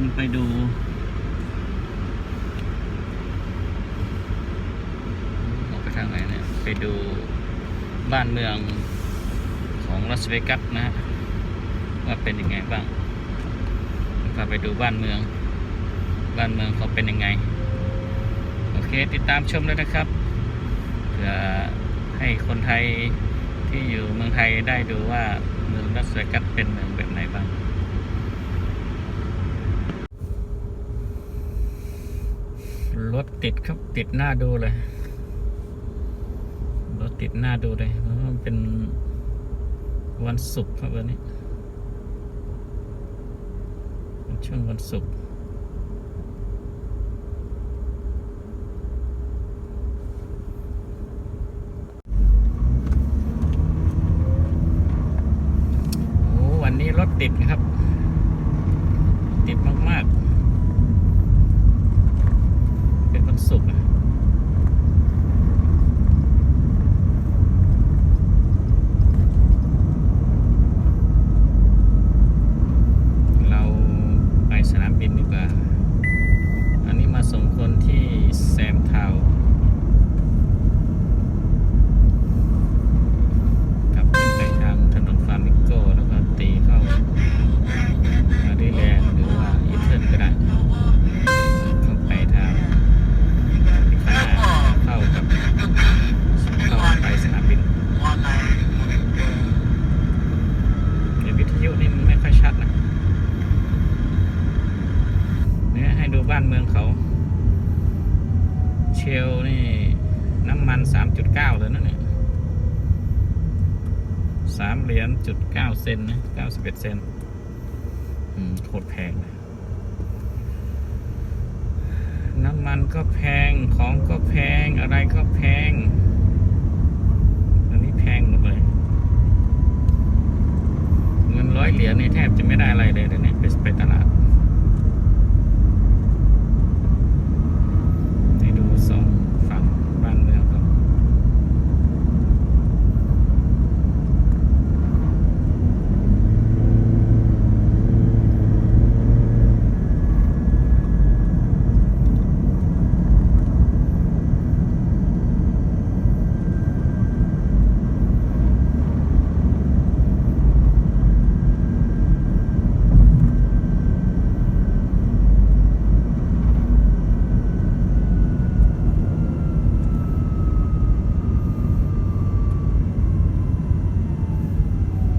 มไปดู ออกไปทางไหนเนี่ย ไปดูบ้านเมืองของลาสเวกัสนะฮะว่าเป็นยังไงบ้างพาไปดูบ้านเมือง บ้านเมืองเขาเป็นยังไง โอเคติดตามชมเลยนะครับเพื่อให้คนไทยที่อยู่เมืองไทยได้ดูว่าเมืองลาสเวกัสเป็นเมืองแบบไหนบ้าง ร ถติดครับติดหน้าดูเลย รถติดหน้าดูเลยเพราะมันเป็นวันศุกร์ครับวันนี้ช่วงวันศุกร์โอ้วันนี้รถติดนะครับ ติดมากๆ เป็นวันศุกร์อะ เราไปสนามบินดีกว่า อันนี้มาส่งคนที่แซมทาวน์กลับขึ้นไปทางถนนฟาร์มิงโกแล้วก็ตีเข้ามาด้วยแรงหรือว่าอีเทิร์นก็ได้ เข้าไปทางที่ข้างหน้าเข้ากับเข้าไปสนามบิน เดี๋ยววิทยุนี่มันไม่ค่อยชัดนะ เนี่ยให้ดูบ้านเมืองเขา เชลนี่ น้ำมัน 3.9เลยนะเนี่ยสามเหรียญจุด เก้าเซนนะ91เซนอืมโคตรแพงเลยน้ำมันก็แพง ของก็แพง อะไรก็แพง อันนี้แพงหมดเลย เงินร้อยเหรียญนี่แทบจะไม่ได้อะไรเลยเดี๋ยวนี้ไปไปตลาดให้ดูสองฝั่งบ้านเมืองครับ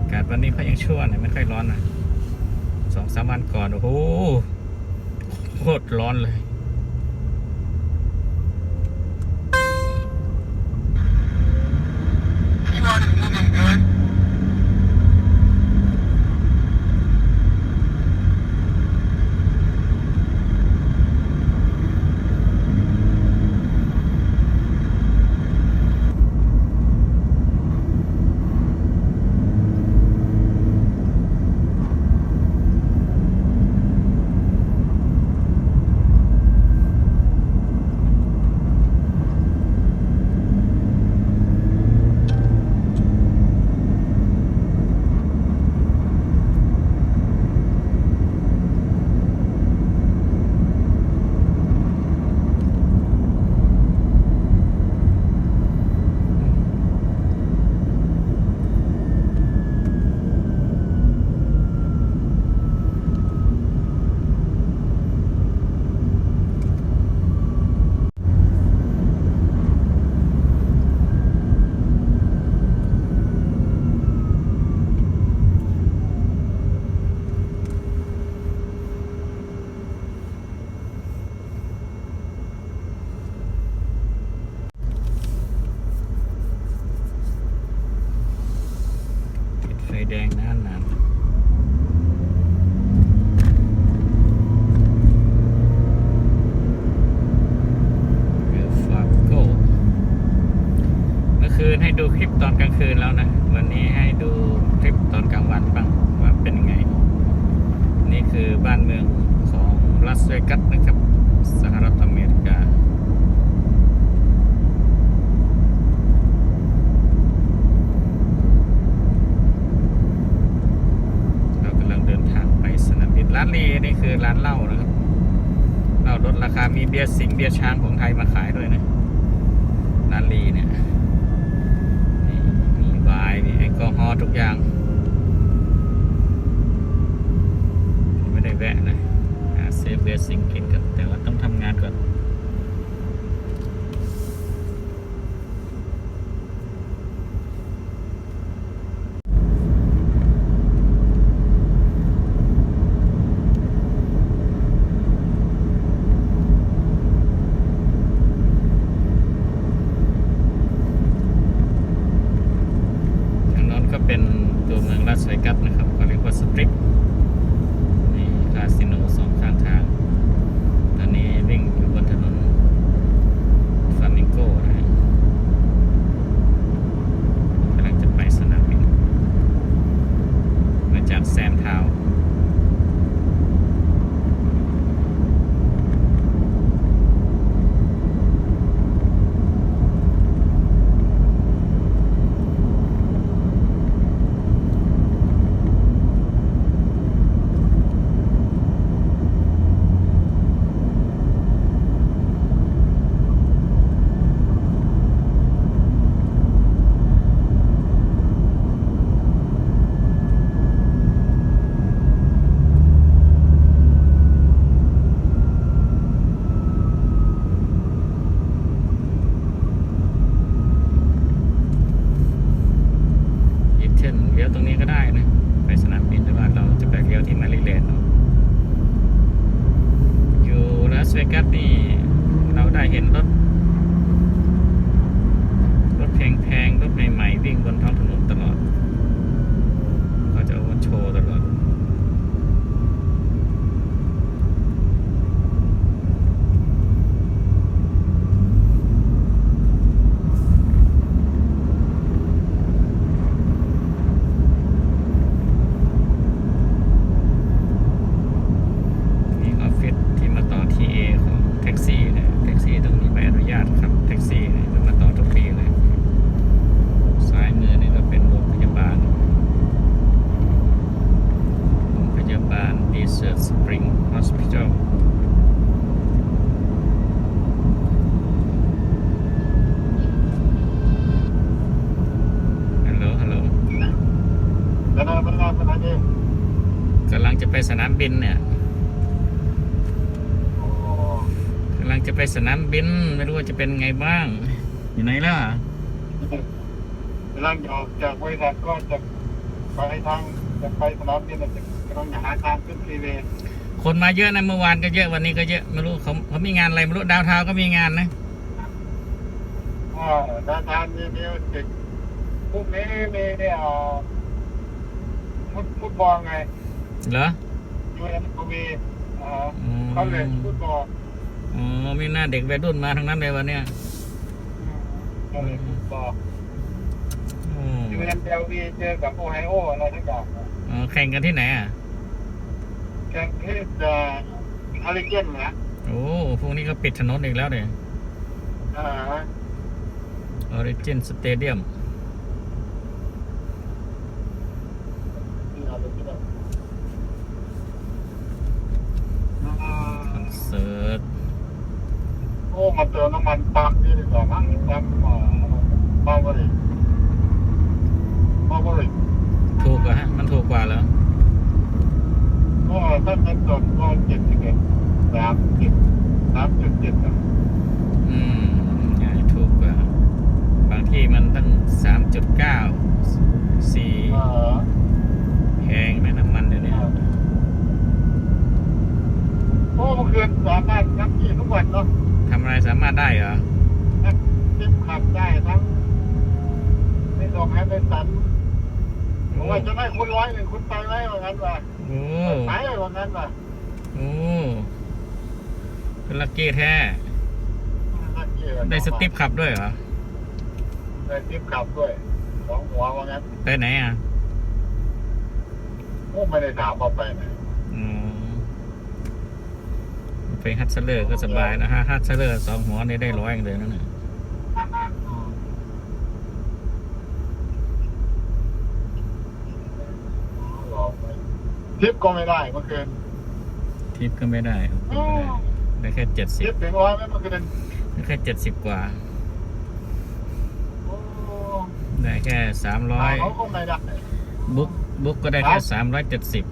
อากาศวันนี้เขา ยังชั่วหน่อยไม่ค่อยร้อนนะสองสามวันก่อน โอ้โหโคตรร้อนเลย แดงนานนานเรือฟาโกเมื่อคืนให้ดูคลิปตอนกลางคืนแล้วนะ วันนี้ให้ดูคลิปตอนกลางวันบ้างว่าเป็นยังไง นี่คือบ้านเมืองของลาสเวกัสนะครับ สหรัฐอเมริกา ร้านเหล้านะครับเหล้าลดราคามีเบียร์สิงห์เบียร์ช้างของไทยมาขายด้วยนะร้านลีเนี่ยนี่มีไวน์มีแอลกอฮอล์ ทุกอย่าง เป็นไงบ้าง อยู่ไหนล่ะกำลังจะออกจากบริษัทก็จะไปทางจะไปสนามบินจะกำลังหาทางขึ้นฟรีเวย์คนมาเยอะนะเมื่อวานก็เยอะวันนี้ก็เยอะไม่รู้เขาเขามีงานอะไรไม่รู้ดาวเทาวน์ก็มีงานนะอ่าด้านทางมีมิวสิกพวกนี้มีเอ่อฟุตฟุตบอลไงเหรอยูเอ็นก็มีอ่าอืมเขาเล่นฟุตบอล อ๋อมีหน้าเด็กวัยรุ่นมาทั้งนั้นเลยวันเนี้ยอืมเขาเล่นฟุตบอลอ๋ยูเอ็นเอลวีเจอกับโอไฮโออะไรทุกอย่างนะอแข่งกันที่ไหนอะแข่งที่จะอาริเกนนะโอ้พวกนี้ก็ปิดถนนอีกแล้วเนี่ยอ่าออริจินสเตเดียม ที่อาริเกนอ่า คอนเสิร์ต โอ้ มาเติมน้ำมันปั๊มนี่ดีกว่ามั้งปั๊มอ่ามาบริมาบริถูกเหรอฮะ มันถูกกว่าเหรอ ก็ถ้าเป็นสดก็เจ็ดสิบเอ็ดสามสิบสามจุดเจ็ดอะอืมถูกกว่า บางที่มันตั้งสามจุดเก้าสี่แพงไหมน้ำมันเดี๋ยวนี้โอ้เมื่อคืนสามารถนับขี่ทุกวันเนาะ ทำอะไรสามารถได้เหรอนับทิปขับได้ทั้งในดอกแฮมเบสันผมว่าจะได้คุณร้อยหนึ่งคุณไปไหมว่างั้นว่ะโอ้ไปว่างั้นว่ะโอ้เป็นลักกี้แท้นักขี่ได้สติปขับด้วยเหรอ ได้ทิปขับด้วยสองหัวว่างั้นไปไหนอะโอ้ไม่ได้ถามเอาไปไหน อืม ไปฮัตเซเลอร์ก็สบายนะฮะฮัตเซเลอร์สองหัวนี่ได้ร้อยอย่างเลยนั่นน่ะทิปก็ไม่ได้เมื่อคืนทิปก็ไม่ได้โอ้โหได้แค่เจ็ดสิคิบดถึงร้อยไหมมันก็เป็นได้แค่เจ็ดสิบกว่าโอ้ได้แค่สามร้อยเขาก็ไม่ได้บุ๊กบุ๊กก็ได้แค่สามร้อยเจ็ดสิบ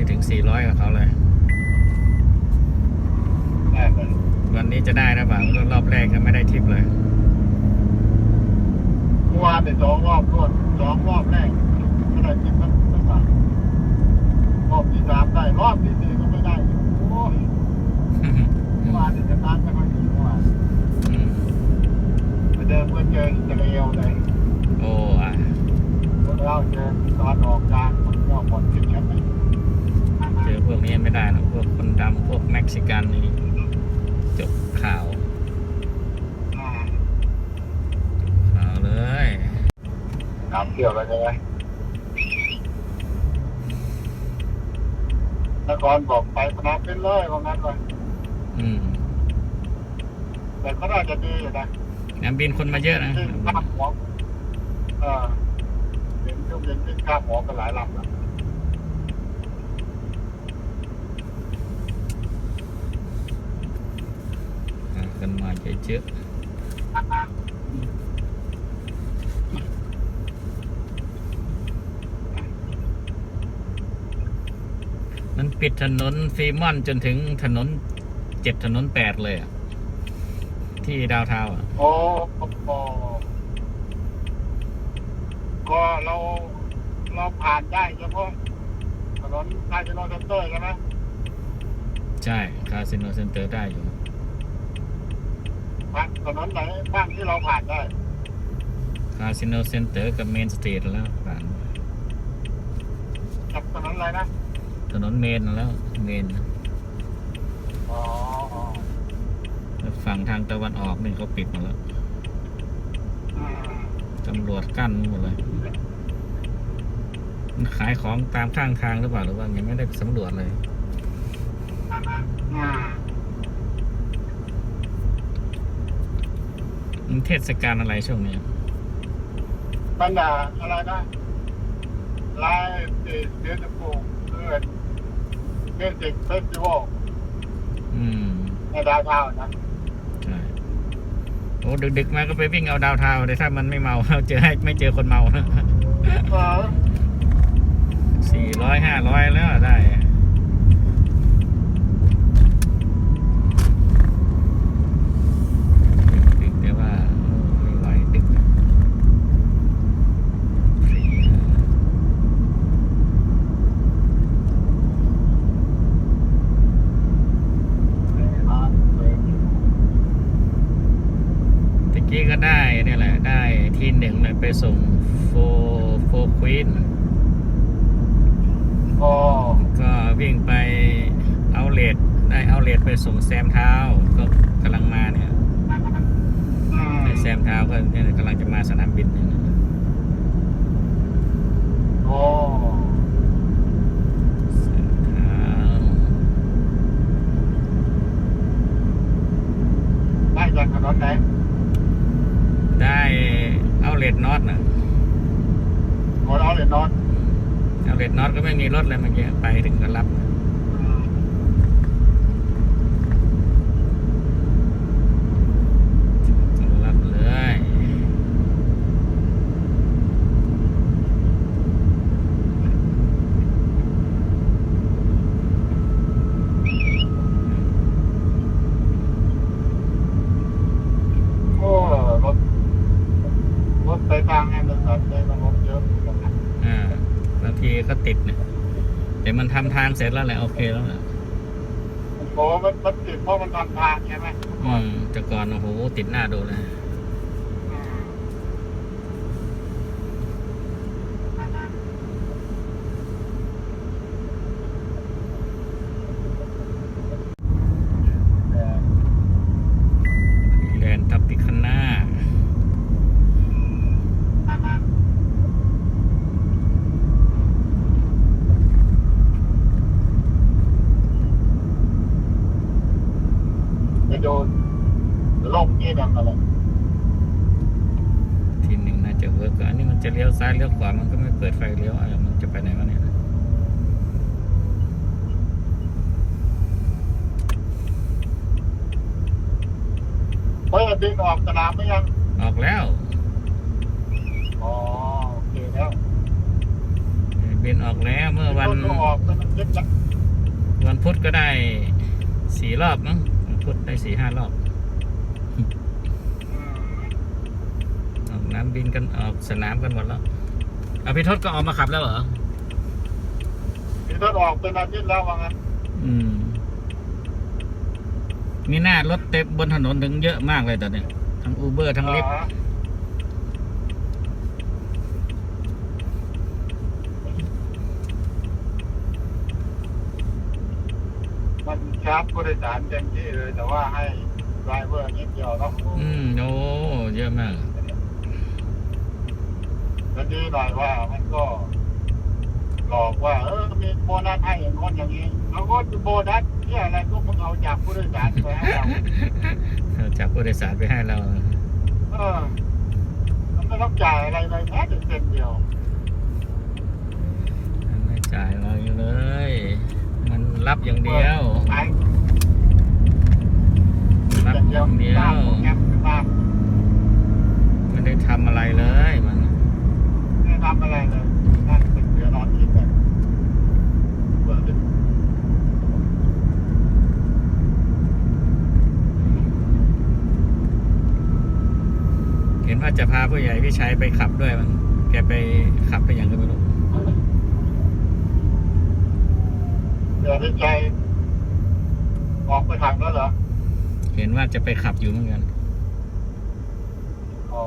ไม่ถึงสี่ร้อยกับเขาเลย ได้เลยวันนี้จะได้นะบ่ารอบแรกก็ไม่ได้ทิปเลยเมื่อวานเนี่ยสองรอบรวดสองรอบแรกก็ได้คิดมันมันบาทรอบที่สามได้รอบที่สี่ก็ไม่ได้โอ้ยเมื่อวานเนี่ยจะตันไม่ค่อยดีเมื่อวานอืมไปเดินเพื่อเจออิสราเอลเลยโอ้อะเราเจอตอนออกกลางมันก็หมดสิทธิ์แล้วไหมเจอพ วกนี้ไม่ได้หรอกพวกคนดำพวกเม็กซิกันนี่จบข่าวอืมข่าวเลยน้ำเที่ยวกันใช่ไหมนครบอกไปสนามเป็นเลยว่างั้นเลยอืมแต่ก็น่าจะดีอยู่นะน้ำบินคนมาเยอะนะที่ข้ามหัวเออเห็นเครื่องบินที่ข้ามหัวกันหลายลำแล้ว อ่าคนมาเยอะๆมันปิดถนนฟรีมอนต์จนถึงถนนเจ็ดถนนแปดเลยอะที่ดาวเทาวน์อะโอ้โหก็เราเราผ่านได้เฉพาะถนนคาสิโนเซ็นเตอร์ใช่ไหมใช่ คาสิโนเซ็นเตอร์ได้อยู่ ผ่านถนนไหนบ้างที่เราผ่านได้คาสิโนเซ็นเตอร์กับเมนสตรีทแล้วผ่านกับถนนอะไรนะถนนเมนแล้วเมนอ๋อแล้วฝั่งทางตะวันออกนี่เขาปิดหมาแล้วอืมตำรวจกั้นหมดเลยมันขายของตามข้างทางหรือเปล่าหรือว่ายังไม่ได้สำรวจเลย อืม มันเทศกาลอะไรช่วงนี้บรรดาอะไรนะไลฟ์เดสโกเพื่อนเบสิกเฟสติวัลอืมในดาวเทานะใช่โอ้ดึกๆมาก็ไปวิ่งเอาดาวเทาวน์เลยถ้ามันไม่เมาเราเจอให้ไม่เจอคนเมาสี่ร้อยห้าร้อยแล้วได้กๆแต่ว่าไม่ไหวดึก ตะกี้ก็ได้เนี่ยแหละ ได้ทีหนึ่ง เลยไปส่งโฟโฟควีนโอ้ก็วิ่งไปเอาเลดได้เอาเลดไปส่งแซมเท้าก็กำลังมาเนี่ยอืมแซมเท้าก็เนี่ยกำลังจะมาสนามบินเนี่ยนะโอ้แซมเท้าได้จากถนนไหนได้ เอาเลดน็อตนะโอ้เราเลยนอนเอาเลดน็อตก็ไม่มีรถเลยเมื่อกี้ไปถึงก็รับอืม ถึงรับเลย โอ้รถรถไปทางแอมเบอร์สันเลยมันรถเยอะเหมือนกันนะ อ่าบางทีก็ติดเนี่ยแต่มันทำทางเสร็จแล้วแหละโอเคแล้วแหละโอ้มันมันติดเพราะมันทำทางใช่ไหมอืมแต่ก่อนโอ้โหติดหน้าดูเลย อืมเออ แลนด์ทับปิคาน่า ไปโดนล่มนี่ดังอะไร ทีหนึ่งน่าจะเวิร์กอันนี้มันจะเลี้ยวซ้ายเลี้ยวขวามันก็ไม่เปิดไฟเลี้ยวอะไรมันจะไปไหนวะเนี่ย เฮ้ยบินออกสนามไม่ยัง ออกแล้ว อ๋อโอเคแล้ว บิน ออกแล้วเมื่อวันรถก็ออกเป็นเล็กละวันพุธก็ได้สี่รอบมั้งวันพุธได้สี่ห้ารอบอืมออกน้ำบินกันออกสนามกันหมดแล้วเอาพี่ทศก็ออกมาขับแล้วเหรอมีรถออกเป็นอาทิตย์แล้วว่างั้นอืม มีหน้ารถเต็มบนถนนถึงเยอะมากเลยตอนนี้ทั้งอูเบอร์ทั้งลิฟต์ อ๋อมันชาร์จผู้โดยสารเต็มที่เลย แต่ว่าให้ไดรเวอร์นิดเดียวเนาะอืมโอ้เยอะมากก็ดีหน่อยว่ามันก็หลอกว่า เออมีโบนัสให้อย่างนู้นอย่างนี้เราก็โบนัสที่อะไรก็มึงเอาจากผู้โดยสารไปให้เราจากผู้โดยสารไปให้เรา เออมันไม่ต้องจ่ายอะไรเลยแม้แต่เซนเดียว ไม่จ่ายเราอยู่เลยมัน รับอย่างเดียวรับอย่างเดียวมันไม่ได้ทำอะไรเลยมันไม่ได้ทำอะไรเลยนั่งติดเรือนอนคิดแบบเปิดเห็นว่าจะพาผู้ใหญ่พี่ชัยไปขับด้วยมันแกไปขับไปอย่างก็ไม่รู้ เดี๋ยวพี่ชัยออกไปทางแล้วเหรอเห็นว่าจะไปขับอยู่เหมือนกันอ๋อ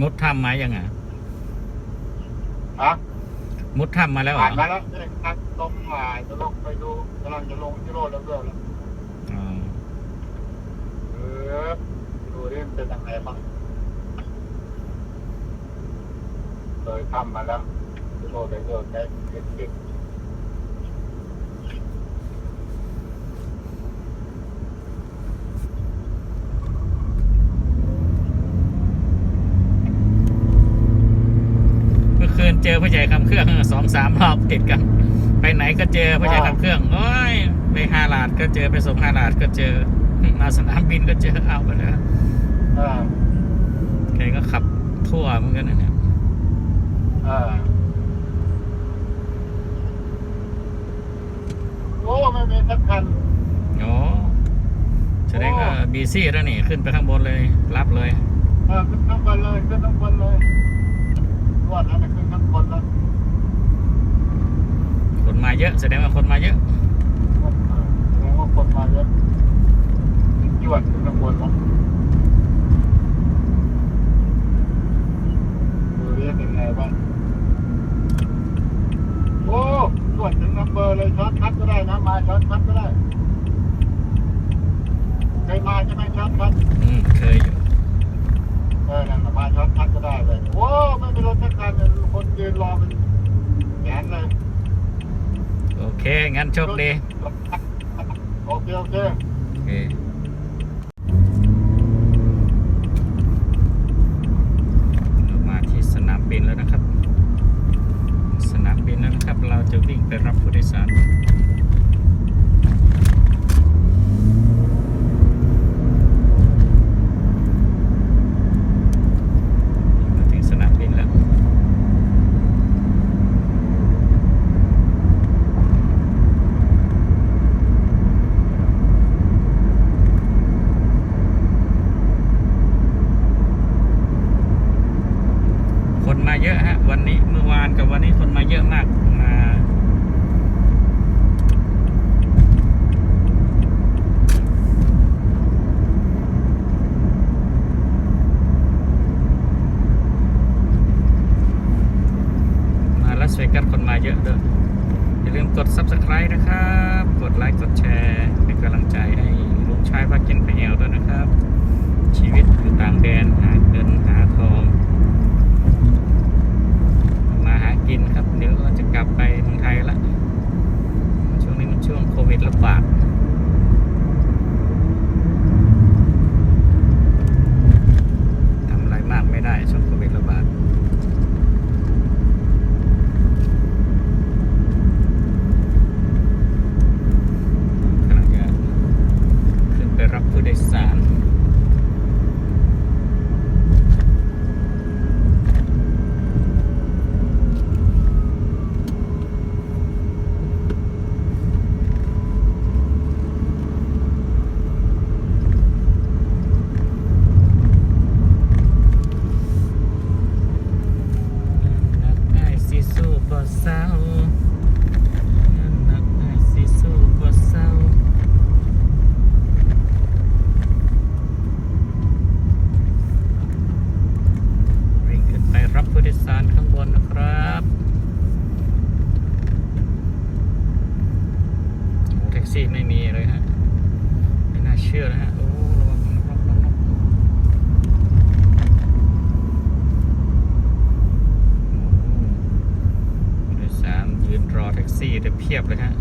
มุดถ้ำมายังไงฮะ มุดถ้ำมาแล้วเหรผ่าอนมาแล้วเด็กนักลงมาจะลงไปดูกำลังจะลงที่โรดแล้วด้วยแล้วอ๋อเออดูเรื่องเป็นยังไงบ้างเลยทำมาแล้วที่โรดเลยเลิกได้เด็กมื่อคืน เจอผู้ใหญ่ขับเครื่องสองสามรอบติดกัน ไปไหนก็เจอผู้ใหญ่ขับเครื่องโอ้ยไปฮาลาดก็เจอไปส่งฮาลาดก็เจอมาสนามบินก็เจอเอาไปเลยๆเออแกก็ขับทั่วเหมือนกันนะเนี่ยเออโอ้ไม่มีสักคันโอ้แสดงว่าบีซี่แล้วนี่ ขึ้นไปข้างบนเลย รับเลย เออขึ้นข้างบนเลย ขึ้นข้างบนเลยรวดนั้นน่ะ ขึ้นข้างบนแล้วคนมาเยอะแสดงว่าคนมาเยอะเออแสดงว่าคนมาเยอะจวดขึ้นข้างบนแล้วดูเรียกเป็นไงบ้างโอ้จวดถึงนัมเบอร์เลยช็อตคัทก็ได้นะมาช็อตคัทก็ได้เคยมาใช่ไหมช็อตคัทอืมเคยอยู่เออนั่นน่ะมาช็อตคัทก็ได้เลยโอ้ไม่มีรถสักคันเลยคนยืนรอเป็นแสนเลยโอเค งั้นโชคดีโอเคโอเคโอเคเรามาที่สนามบินแล้วนะครับ สนามบินแล้วนะครับ เราจะวิ่งไปรับผู้โดยสาร มาถึงสนามบินแล้ว คนมาเยอะฮะ วันนี้เมื่อวานกับวันนี้คนมาเยอะมากมาลัสเวกัสคนมาเยอะด้วยอย่าลืมกด subscribe นะครับ กดไลค์ กดแชร์เป็นกำลังใจให้ลุงชายว่ากินพะเอวด้วยนะครับ ชีวิตอยู่ต่างแดนหาเงินหาทองินครับ เดี๋ยวก็จะกลับไปเมืองไทยละช่วงนี้มันช่วงโควิดระบาดทำอะไรมากไม่ได้ช่วง ซีดไม่มีเลยฮะ ไม่น่าเชื่อนะฮะ โอ้ระวังระวังระวังโดยสารยืนรอแท็กซี่แต่เพียบเลยฮะ